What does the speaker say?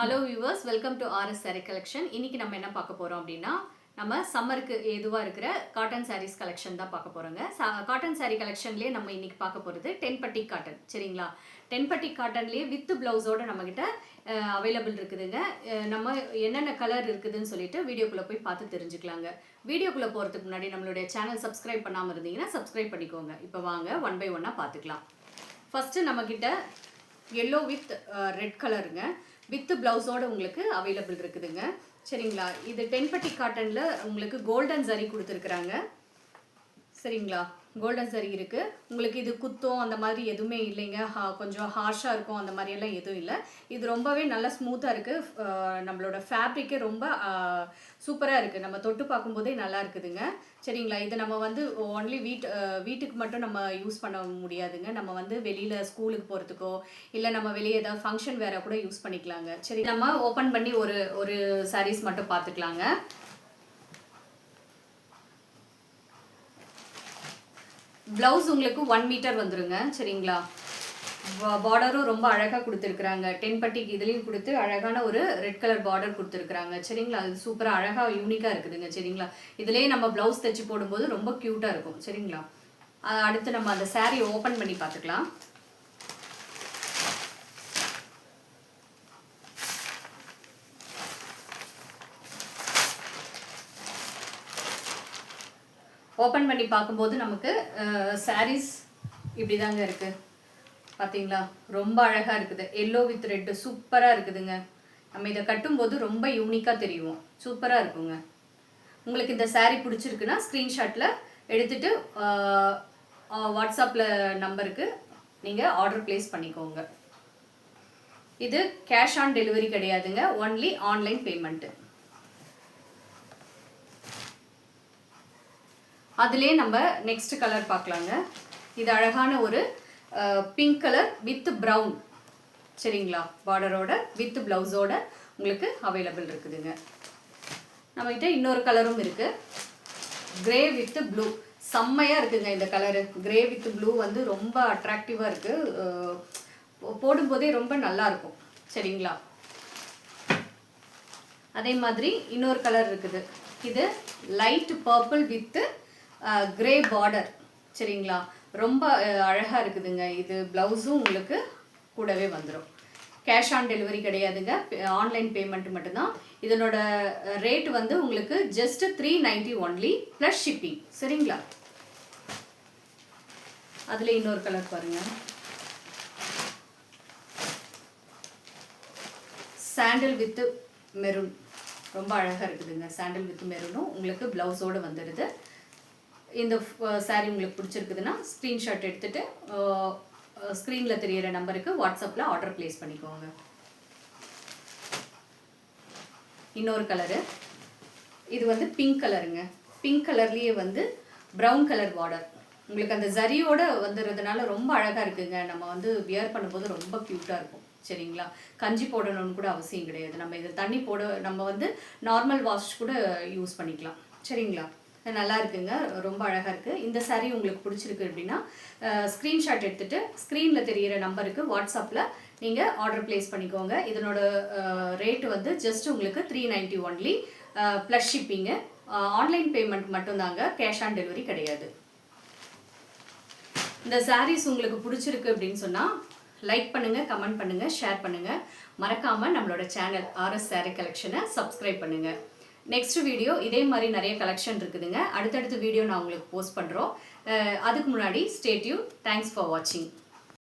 Hello viewers welcome to RS saree collection இன்னைக்கு நம்ம என்ன பார்க்க போறோம் அப்படின்னா நம்ம சம்மருக்கு எதுவாக இருக்கிற காட்டன் சாரீஸ் கலெக்ஷன் தான் பார்க்க போறோங்க. காட்டன் saree கலெக்ஷன்லேயே நம்ம இன்னைக்கு பார்க்க போகிறது டென்பட்டி காட்டன் சரிங்களா? டென்பட்டி காட்டன்லேயே வித் பிளவுஸோட நம்மக்கிட்ட அவைலபிள் இருக்குதுங்க. நம்ம என்னென்ன கலர் இருக்குதுன்னு சொல்லிட்டு வீடியோக்குள்ளே போய் பார்த்து தெரிஞ்சுக்கலாங்க. வீடியோக்குள்ளே போகிறதுக்கு முன்னாடி நம்மளுடைய சேனல் சப்ஸ்கிரைப் பண்ணாமல் இருந்தீங்கன்னா சப்ஸ்கிரைப் பண்ணிக்கோங்க. இப்போ வாங்க ஒன் பை ஒன்னாக பார்த்துக்கலாம். ஃபஸ்ட்டு நம்மக்கிட்ட எல்லோ வித் ரெட் கலருங்க வித்து ப்ளவுஸோட உங்களுக்கு அவைலபிள் இருக்குதுங்க. சரிங்களா? இது டென்பட்டி காட்டனில் உங்களுக்கு கோல்டன் சரி கொடுத்துருக்குறாங்க. சரிங்களா? கோல்டன் சரி இருக்குது உங்களுக்கு இது குத்தம் அந்த மாதிரி எதுவுமே இல்லைங்க. ஹா கொஞ்சம் ஹார்ஷாக இருக்கும் அந்த மாதிரியெல்லாம் எதுவும் இல்லை. இது ரொம்பவே நல்லா ஸ்மூத்தாக இருக்குது நம்மளோட ஃபேப்ரிக்கே ரொம்ப சூப்பராக இருக்குது நம்ம தொட்டு பார்க்கும்போதே நல்லா இருக்குதுங்க. சரிங்களா? இது நம்ம வந்து ஒன்லி வீட் வீட்டுக்கு மட்டும் நம்ம யூஸ் பண்ண முடியாதுங்க. நம்ம வந்து வெளியில் ஸ்கூலுக்கு போகிறதுக்கோ இல்லை நம்ம வெளியே ஏதாவது ஃபங்க்ஷன் வேறு கூட யூஸ் பண்ணிக்கலாங்க. சரி நம்ம ஓப்பன் பண்ணி ஒரு ஒரு சாரீஸ் மட்டும் பார்த்துக்கலாங்க. ப்ளவுஸ் உங்களுக்கு ஒன் மீட்டர் வந்துருங்க சரிங்களா? பார்டரும் ரொம்ப அழகாக கொடுத்துருக்குறாங்க. டென் பட்டிக்கு இதுலேயும் கொடுத்து அழகான ஒரு ரெட் கலர் பார்டர் கொடுத்துருக்குறாங்க. சரிங்களா? அது சூப்பராக அழகாக யூனிக்காக இருக்குதுங்க சரிங்களா? இதுலேயே நம்ம ப்ளவுஸ் தைச்சு போடும்போது ரொம்ப க்யூட்டாக இருக்கும் சரிங்களா? அடுத்து நம்ம அந்த சாரீ ஓப்பன் பண்ணி பார்த்துக்கலாம். ஓப்பன் பண்ணி பார்க்கும்போது நமக்கு சாரீஸ் இப்படி தாங்க இருக்குது பார்த்தீங்களா ரொம்ப அழகாக இருக்குது. எல்லோ வித் ரெட்டு சூப்பராக இருக்குதுங்க. நம்ம இதை கட்டும்போது ரொம்ப யூனிக்காக தெரியும். சூப்பராக இருக்குங்க. உங்களுக்கு இந்த சாரீ பிடிச்சிருக்குன்னா ஸ்க்ரீன்ஷாட்டில் எடுத்துட்டு வாட்ஸ்அப்பில் நம்பருக்கு நீங்கள் ஆர்டர் ப்ளேஸ் பண்ணிக்கோங்க. இது கேஷ் ஆன் டெலிவரி கிடையாதுங்க. ஒன்லி ஆன்லைன் பேமெண்ட்டு அதுலேயே நம்ம நெக்ஸ்ட் கலர் பார்க்கலாங்க. இது அழகான ஒரு பிங்க் கலர் வித் ப்ரௌன் சரிங்களா? பார்டரோட வித் ப்ளவுஸோட உங்களுக்கு அவைலபிள் இருக்குதுங்க. நம்மகிட்ட இன்னொரு கலரும் இருக்குது கிரே வித் ப்ளூ செம்மையாக இருக்குதுங்க இந்த கலரு கிரே வித் ப்ளூ வந்து ரொம்ப அட்ராக்டிவாக இருக்குது போடும்போதே ரொம்ப நல்லா இருக்கும். சரிங்களா? அதே மாதிரி இன்னொரு கலர் இருக்குது. இது light purple with grey border சரிங்களா? ரொம்ப அழகாக இருக்குதுங்க இது. ப்ளவுஸும் உங்களுக்கு கூடவே வந்துடும் கேஷ் ஆன் டெலிவரி கிடையாதுங்க. ஆன்லைன் பேமெண்ட் மட்டும்தான். இதனோட ரேட் வந்து உங்களுக்கு just three ninety only plus shipping சரிங்களா? அதில் இன்னொரு கலர் பாருங்கள் சாண்டில் வித்து மெரூன் ரொம்ப அழகாக இருக்குதுங்க. சாண்டில் வித் மெரூனும் உங்களுக்கு ப்ளவுஸோடு வந்துடுது இந்த சாரீ உங்களுக்கு பிடிச்சிருக்குதுன்னா ஸ்க்ரீன்ஷாட் எடுத்துகிட்டு ஸ்க்ரீனில் தெரியிற நம்பருக்கு வாட்ஸ்அப்பில் ஆர்டர் ப்ளேஸ் பண்ணிக்கோங்க. இன்னொரு கலரு இது வந்து பிங்க் கலருங்க பிங்க் கலர்லேயே வந்து ப்ரௌன் கலர் பார்டர் உங்களுக்கு அந்த ஜரியோட வந்துடுறதுனால ரொம்ப அழகாக இருக்குங்க. நம்ம வந்து வியர் பண்ணும்போது ரொம்ப க்யூட்டாக இருக்கும். சரிங்களா? கஞ்சி போடணும்னு கூட அவசியம் கிடையாது. நம்ம இதை தண்ணி போட நம்ம வந்து நார்மல் வாஷ் கூட யூஸ் பண்ணிக்கலாம். சரிங்களா? நல்லா இருக்குங்க ரொம்ப அழகாக இருக்குது இந்த சாரீ உங்களுக்கு பிடிச்சிருக்கு அப்படின்னா ஸ்க்ரீன்ஷாட் எடுத்துகிட்டு ஸ்க்ரீனில் தெரியிற நம்பருக்கு வாட்ஸ்அப்பில் நீங்கள் ஆர்டர் ப்ளேஸ் பண்ணிக்கோங்க. இதனோட ரேட் வந்து ஜஸ்ட் உங்களுக்கு three ninety only plus shipping online payment மட்டும்தாங்க கேஷ் ஆன் டெலிவரி கிடையாது. இந்த சாரீஸ் உங்களுக்கு பிடிச்சிருக்கு அப்படின்னு சொன்னால் லைக் பண்ணுங்கள் கமெண்ட் பண்ணுங்கள் ஷேர் பண்ணுங்கள் மறக்காமல் நம்மளோட சேனல் ஆர்எஸ் saree கலெக்ஷனை சப்ஸ்கிரைப் பண்ணுங்கள் நெக்ஸ்ட் வீடியோ இதே மாதிரி நிறைய கலெக்ஷன் இருக்குதுங்க. அடுத்தடுத்த வீடியோ நான் உங்களுக்கு போஸ்ட் பண்ணுறோம் அதுக்கு முன்னாடி ஸ்டேட்யூ தேங்க்ஸ் ஃபார் வாட்சிங்